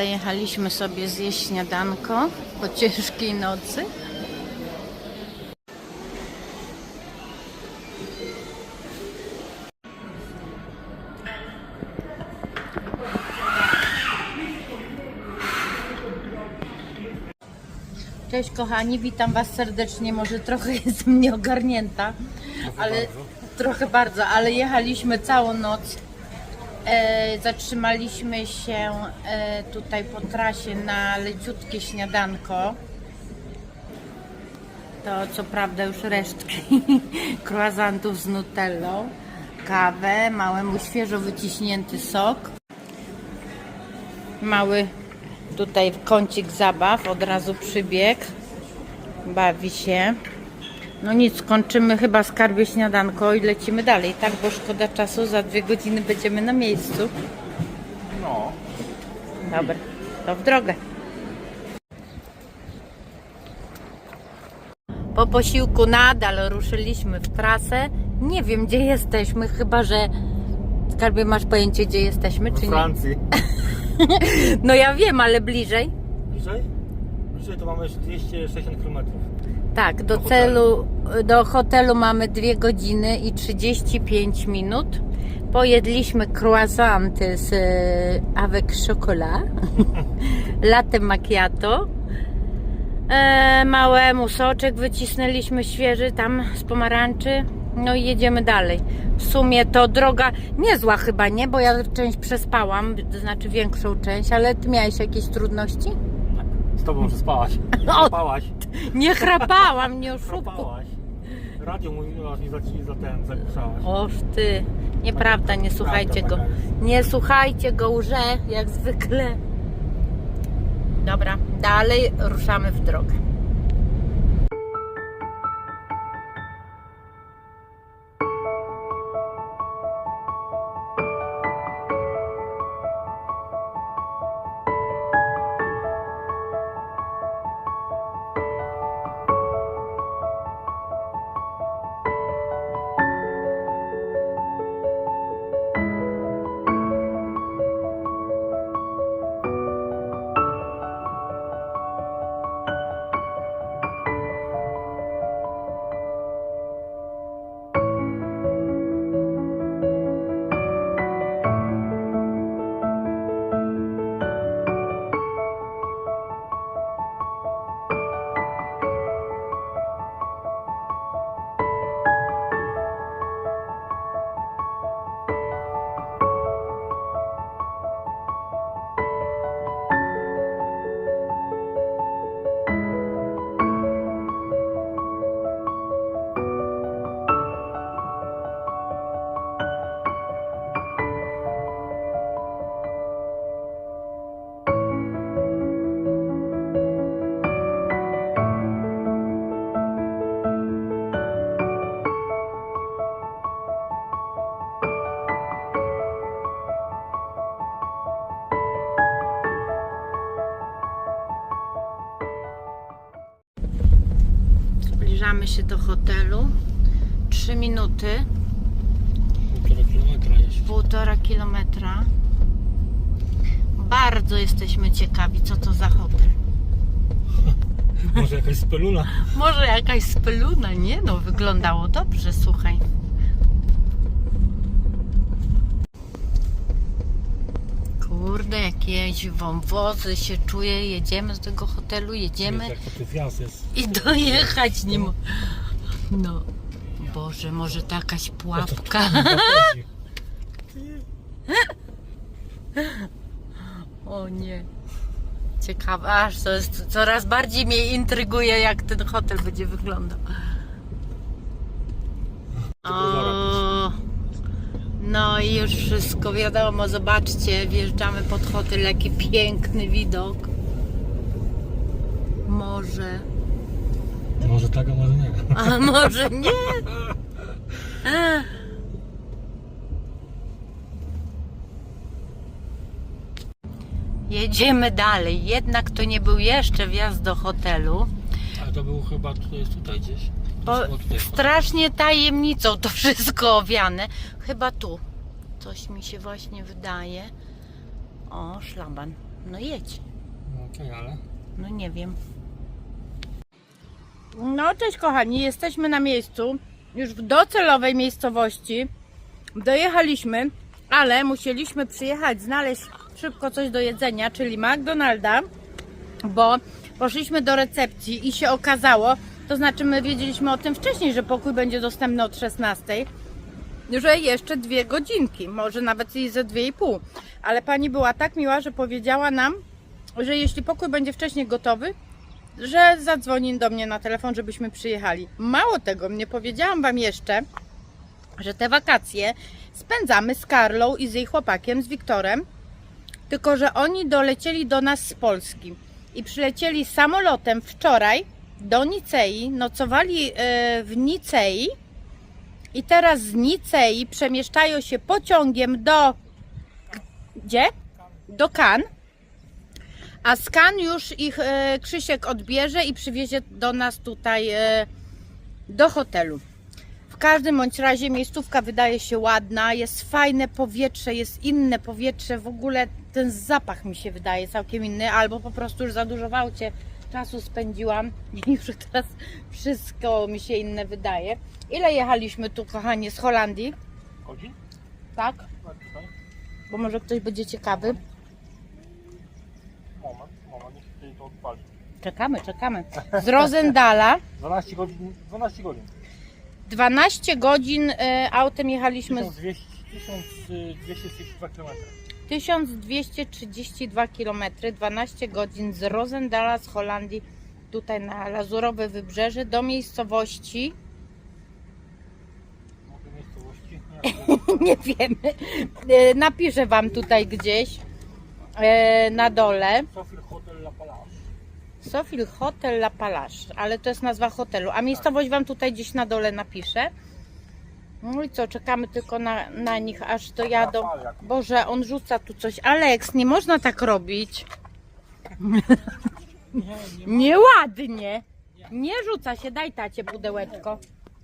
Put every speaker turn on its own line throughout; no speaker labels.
Jechaliśmy sobie zjeść śniadanko po ciężkiej nocy. Cześć kochani, witam Was serdecznie. Może trochę jestem nieogarnięta, ale trochę bardzo, ale jechaliśmy całą noc. E, zatrzymaliśmy się e, tutaj po trasie na leciutkie śniadanko. To co prawda już resztki croissantów z nutellą, kawę, małemu świeżo wyciśnięty sok. Mały tutaj kącik zabaw, od razu przybieg, bawi się. No nic, kończymy chyba skarbie śniadanko i lecimy dalej, tak? Bo szkoda czasu, za dwie godziny będziemy na miejscu.
No.
Dobra, to w drogę. Po posiłku nadal ruszyliśmy w trasę. Nie wiem, gdzie jesteśmy, chyba że. Skarbie, masz pojęcie, gdzie jesteśmy, czy nie?
Francji.
No ja wiem, ale bliżej.
Bliżej? Bliżej to mamy jeszcze 260 km.
Tak, do
Do
celu, do hotelu mamy 2 godziny i 35 minut. Pojedliśmy croissanty z e, avec chocolat, latte macchiato. E, małemu soczek wycisnęliśmy świeży tam z pomarańczy. No i jedziemy dalej. W sumie to droga niezła chyba, nie? Bo ja część przespałam, to znaczy większą część, ale ty miałeś jakieś trudności?
Z tobą że spałaś.
O!
Spałaś.
Nie chrapałam, nie.
Chrapałaś. Radio mówiłaś i za, i za ten zagłuszałaś.
Oż ty, nieprawda, nie słuchajcie go. Nie słuchajcie go łże, jak zwykle. Dobra, dalej ruszamy w drogę. Zbliżamy się do hotelu. Trzy minuty,
Półtora kilometra jeszcze.
półtora kilometra. Bardzo jesteśmy ciekawi, co to za hotel.
Może jakaś speluna?
Może jakaś speluna, nie? No, wyglądało dobrze, słuchaj. Kurde, jakieś wąwozy się czuje. Jedziemy z tego hotelu, jedziemy
Jak to tu wjazd jest.
i dojechać nie mo... No, Boże, może to jakaś pułapka. O nie. Ciekawe, aż to jest coraz bardziej mnie intryguje, jak ten hotel będzie wyglądał. O, no i już wszystko wiadomo, zobaczcie, wjeżdżamy pod hotel, jaki piękny widok. Morze.
Może tak, a może nie.
A może nie? Jedziemy dalej. Jednak to nie był jeszcze wjazd do hotelu.
Ale to był chyba tutaj, jest tutaj gdzieś.
Bo strasznie tajemnicą to wszystko owiane. Chyba tu. Coś mi się właśnie wydaje. O, szlaban. No jedź.
No okej, ale...
No nie wiem. No cześć kochani, jesteśmy na miejscu, już w docelowej miejscowości. Dojechaliśmy, ale musieliśmy przyjechać, znaleźć szybko coś do jedzenia, czyli McDonalda, bo poszliśmy do recepcji i się okazało, to znaczy my wiedzieliśmy o tym wcześniej, że pokój będzie dostępny od 16, że jeszcze dwie godzinki, może nawet i ze dwie i pół. Ale pani była tak miła, że powiedziała nam, że jeśli pokój będzie wcześniej gotowy, że zadzwoni do mnie na telefon, żebyśmy przyjechali. Mało tego, nie powiedziałam Wam jeszcze, że te wakacje spędzamy z Karlą i z jej chłopakiem, z Wiktorem, tylko że oni dolecieli do nas z Polski i przylecieli samolotem wczoraj do Nicei, nocowali e, w Nicei i teraz z Nicei przemieszczają się pociągiem do gdzie? Do Cannes. A skan już ich e, Krzysiek odbierze i przywiezie do nas tutaj e, do hotelu. W każdym bądź razie miejscówka wydaje się ładna, jest fajne powietrze, jest inne powietrze, w ogóle ten zapach mi się wydaje całkiem inny, albo po prostu już za dużo czasu spędziłam i już teraz wszystko mi się inne wydaje. Ile jechaliśmy tu, kochanie, z Holandii?
Godzin?
Tak? Bo może ktoś będzie ciekawy.
Moment, moment, niech tutaj to odpali.
Czekamy, czekamy. Z Rosendala
12 godzin, 12 godzin.
12 godzin e, autem jechaliśmy z
1200, 1232 km.
1232 km, 12 godzin z Rosendala z Holandii tutaj na Lazurowe Wybrzeże do miejscowości,
miejscowości?
nie wiemy, E, napiszę Wam tutaj gdzieś e, na dole.
Sofil Hotel La Palage.
Sofil Hotel La Palage, ale to jest nazwa hotelu, a miejscowość Wam tutaj gdzieś na dole napiszę. No i co, czekamy tylko na, na nich, aż dojadą. Boże, on rzuca tu coś. Aleks, nie można tak robić.
Nie, nie.
Nieładnie. Nie rzuca się, daj tacie pudełeczko.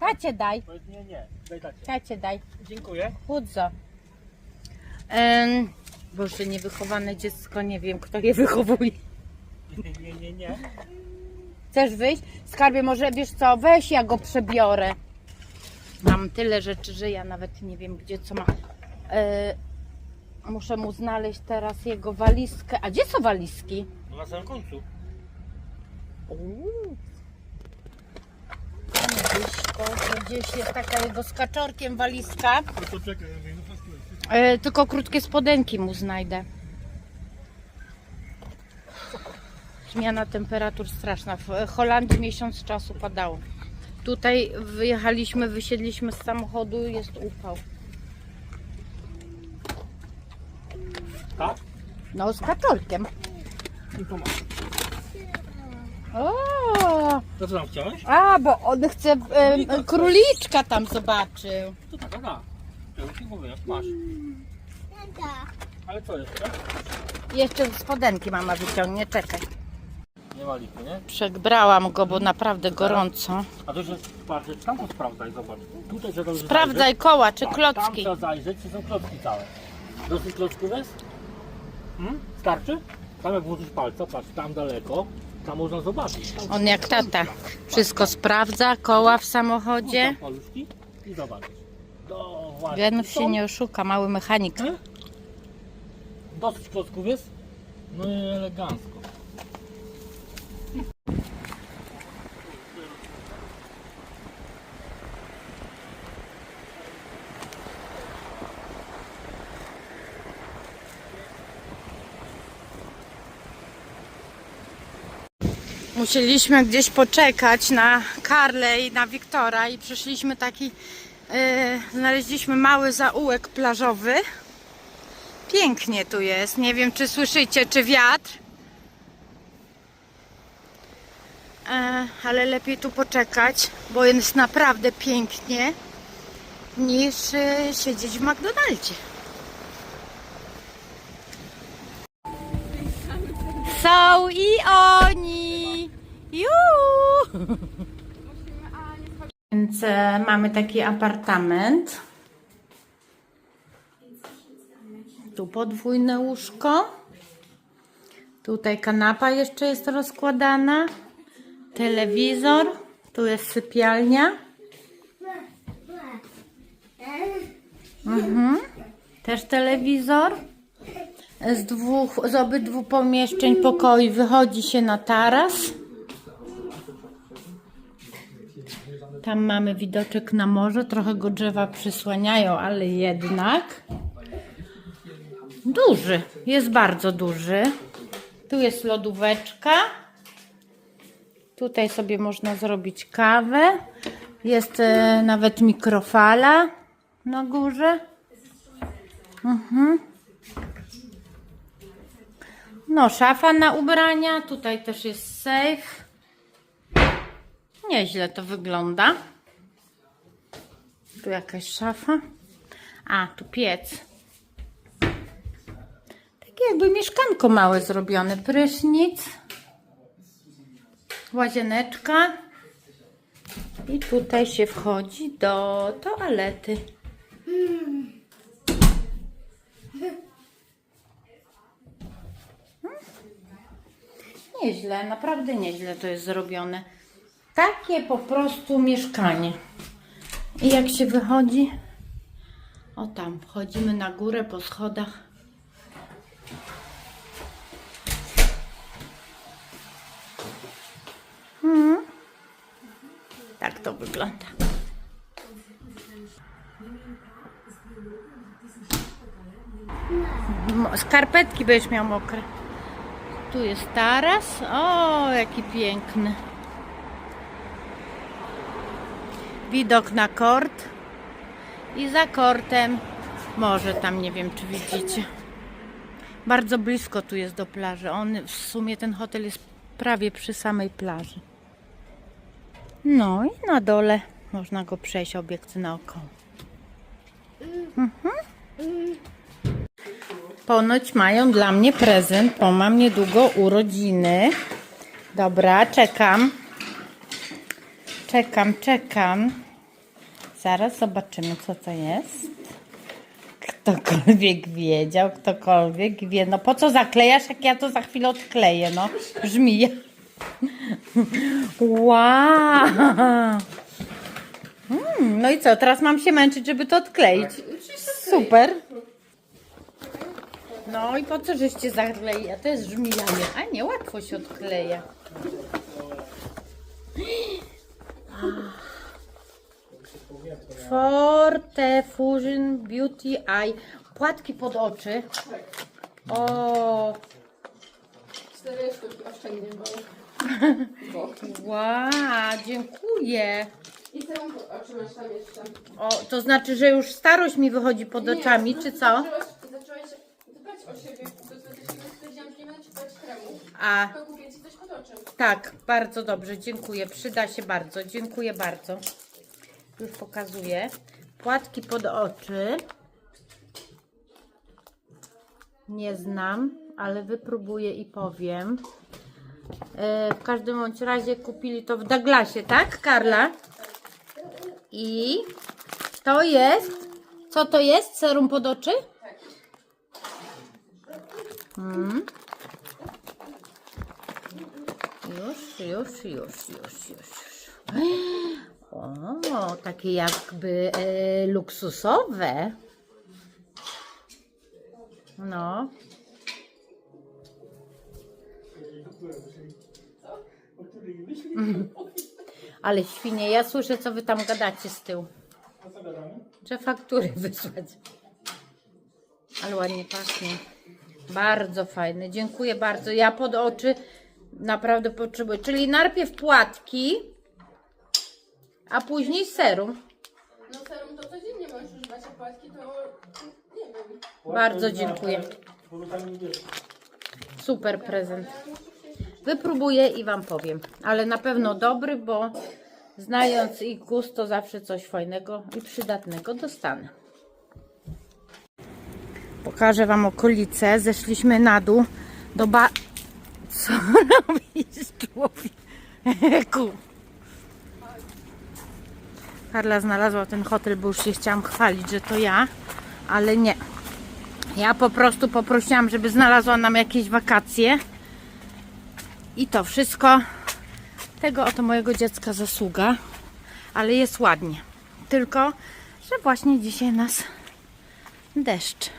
Tacie daj,
nie, nie. Daj tacie.
tacie daj.
Dziękuję.
Chudzo. Um, Boże, niewychowane dziecko, nie wiem kto je wychowuje.
Nie, nie, nie, nie.
Chcesz wyjść? Skarbie, może wiesz co, weź ja go przebiorę. Mam tyle rzeczy, że ja nawet nie wiem gdzie co ma. E, muszę mu znaleźć teraz jego walizkę. A gdzie są walizki?
No na samym końcu.
Uuu. Tam Gdzieś, to, gdzieś jest taka jego z kaczorkiem walizka.
No to czekaj, no.
E, tylko krótkie spodenki mu znajdę. Zmiana temperatur straszna. W Holandii miesiąc czasu padało. Tutaj wyjechaliśmy, wysiedliśmy z samochodu, jest upał.
Tak?
No z kaczorkiem.
I to masz.
O,
To co tam chciałeś?
a, bo on chce e, króliczka tam zobaczył.
To tak, tak. Ja już ci mówię, masz. Ale co jeszcze?
Jeszcze spodenki mama wyciągnie, czekaj.
Nie ma lipy, nie?
Przebrałam go, bo naprawdę gorąco.
A patrz, to sprawdzaj, zobacz. Tutaj trzeba
Sprawdzaj koła czy
zajrzeć. Tam
klocki.
trzeba zajrzeć, czy są klocki całe. Dosyć klocków jest? Hmm? Starczy? Tam jak włożysz palca, patrz, tam daleko, tam można zobaczyć. Tam
On jak tata. Wszystko sprawdza, koła w samochodzie.
Paluszki i zobaczysz. Do, właśnie.
Wianów się nie oszuka, mały mechanik.
Hmm? Dosyć klocków jest? No i elegancko.
Musieliśmy gdzieś poczekać na Karlę i na Wiktora i przyszliśmy taki, e, znaleźliśmy mały zaułek plażowy. Pięknie tu jest, nie wiem czy słyszycie, czy wiatr. E, ale lepiej tu poczekać, bo jest naprawdę pięknie niż e, siedzieć w McDonaldzie. Są i oni! Więc e, mamy taki apartament. Tu podwójne łóżko. Tutaj kanapa jeszcze jest rozkładana. Telewizor. Tu jest sypialnia. Mhm. Też telewizor. Z, dwóch, z obydwu pomieszczeń pokoi wychodzi się na taras. Tam mamy widoczek na morze. Trochę go drzewa przysłaniają, ale jednak. Duży. Jest bardzo duży. Tu jest lodóweczka. Tutaj sobie można zrobić kawę. Jest e, nawet mikrofala na górze. Mhm. No, szafa na ubrania. Tutaj też jest safe. Nieźle to wygląda. Tu jakaś szafa. A, tu piec. Takie jakby mieszkanko małe zrobione. Prysznic. Łazieneczka. I tutaj się wchodzi do toalety. Nieźle, naprawdę nieźle to jest zrobione. Takie po prostu mieszkanie. I jak się wychodzi, o tam, wchodzimy na górę po schodach. Mhm. Tak to wygląda. Skarpetki będziesz miał mokre. Tu jest taras. O, jaki piękny. Widok na kort. I za kortem może tam nie wiem czy widzicie. Bardzo blisko tu jest do plaży. On w sumie ten hotel jest prawie przy samej plaży. No i na dole można go przejść obiekt naokoło. Mhm. Ponoć mają dla mnie prezent, bo mam niedługo urodziny. Dobra, czekam. Czekam, czekam. Zaraz zobaczymy, co to jest. Ktokolwiek wiedział, ktokolwiek wie. No po co zaklejasz, jak ja to za chwilę odkleję, no. Brzmi. Wow! Mm, no i co, teraz mam się męczyć, żeby to odkleić. Super. No i po co żeście zakleili? A to jest żmijanie. A nie, łatwo się odkleja. Forte Fusion Beauty Eye. Płatki pod oczy. O,
Cztery sztuki oszczędnie, bo...
wow, dziękuję.
I tam jeszcze.
O, to znaczy, że już starość mi wychodzi pod oczami, czy co?
Zaczęłaś, zaczęłaś dbać o siebie, to znaczy się stwierdziłam, że nie będę ci kremu,
A,
to ci coś pod oczem.
Tak, bardzo dobrze, dziękuję. Przyda się bardzo, dziękuję bardzo. Już pokazuję. Płatki pod oczy. Nie znam, ale wypróbuję i powiem. E, W każdym bądź razie kupili to w Douglasie, tak, Karla? I to jest. Co to jest? Serum pod oczy? Mm. Już, już, już, już. O, takie jakby e, luksusowe. No. Ale świnie, ja słyszę, co wy tam gadacie z tyłu. Że faktury wysłać. Ale ładnie pachnie. Bardzo fajny. Dziękuję bardzo. Ja pod oczy naprawdę potrzebuję. Czyli najpierw płatki, a później serum.
No serum to codziennie możesz używać, a płatki to... nie wiem.
Bardzo dziękuję. Super prezent. Wypróbuję i Wam powiem. Ale na pewno dobry, bo znając ich gust, to zawsze coś fajnego i przydatnego dostanę. Pokażę Wam okolice. Zeszliśmy na dół do ba... Co robisz, człowieku? Karla znalazła ten hotel, bo już się chciałam chwalić, że to ja, ale nie. Ja po prostu poprosiłam, żeby znalazła nam jakieś wakacje, I to wszystko tego oto mojego dziecka zasługa, ale jest ładnie. Tylko, że właśnie dzisiaj nas deszcz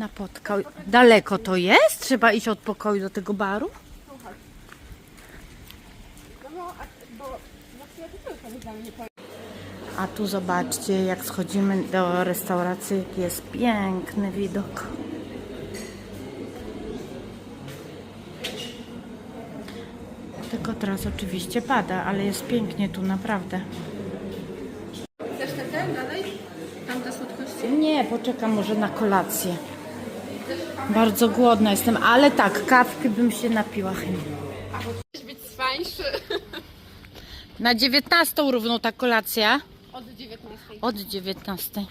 napotkał. Daleko to jest? Trzeba iść od pokoju do tego baru? A tu zobaczcie, jak schodzimy do restauracji, jaki jest piękny widok. Tylko teraz oczywiście pada, ale jest pięknie tu naprawdę.
Chcesz ten, dalej? Tam te słodkości?
Nie, poczekam może na kolację. Bardzo głodna jestem, ale tak, kawki bym się napiła chętnie.
Chcesz być swańszy?
Na 19 równo ta kolacja.
Od 19.
Od 19.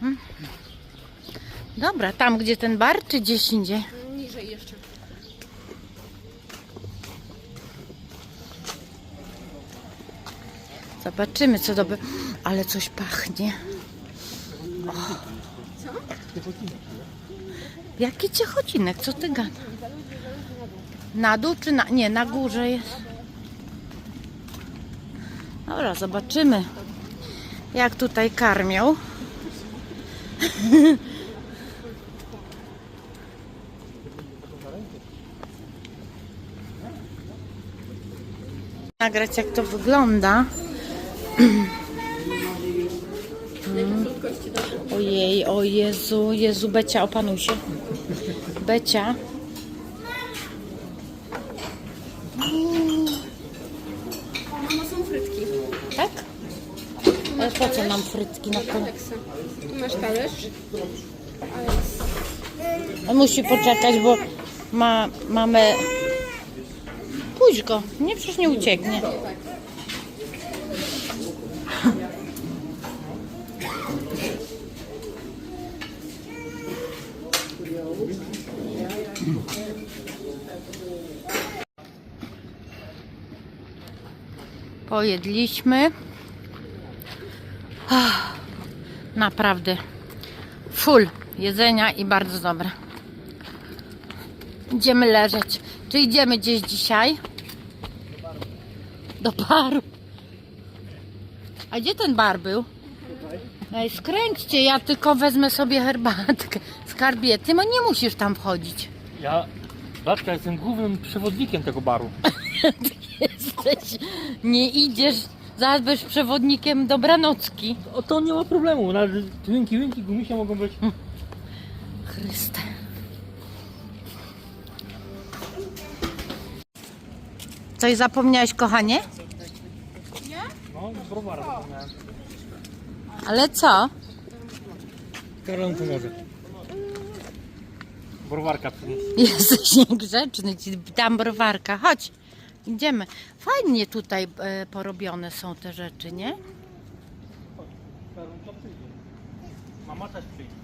Hmm. Dobra, tam gdzie ten bar, czy gdzieś indziej?
Niżej jeszcze.
Zobaczymy, co dobre. Ale coś pachnie. O. Jaki ciechocinek? Co ty gadasz? Na dół czy na... Nie, na górze jest. Dobra, zobaczymy. Jak tutaj karmią. Nagrać jak to wygląda. Ojej, o Jezu, Jezu, Becia, opanuj się. Becia.
Mama, są frytki.
Tak? Ale po co nam frytki na?
Teksa. Tu masz talerz. A jest...
On musi poczekać, bo ma, mamy... Pójdź go, nie, przecież nie ucieknie. Pojedliśmy. Ach, naprawdę full jedzenia i bardzo dobre. Idziemy leżeć. Czy idziemy gdzieś dzisiaj? Do baru. A gdzie ten bar był? Ej, skręćcie, ja tylko wezmę sobie herbatkę. Skarbie, ty no nie musisz tam wchodzić.
Ja, Baczka, jestem głównym przewodnikiem tego baru.
Jesteś, nie idziesz, zaraz będziesz przewodnikiem dobranocki.
O to nie ma problemu, nawet twinki, winki, gumisie mogą być.
Chryste. Coś zapomniałeś, kochanie?
No, browara zapomniałem.
Ale co?
Karol pomoże. Browarka przynieść.
Jesteś niegrzeczny, ci dam browarka. Chodź, idziemy. Fajnie tutaj e, porobione są te rzeczy, nie?
Mama też przyjdzie.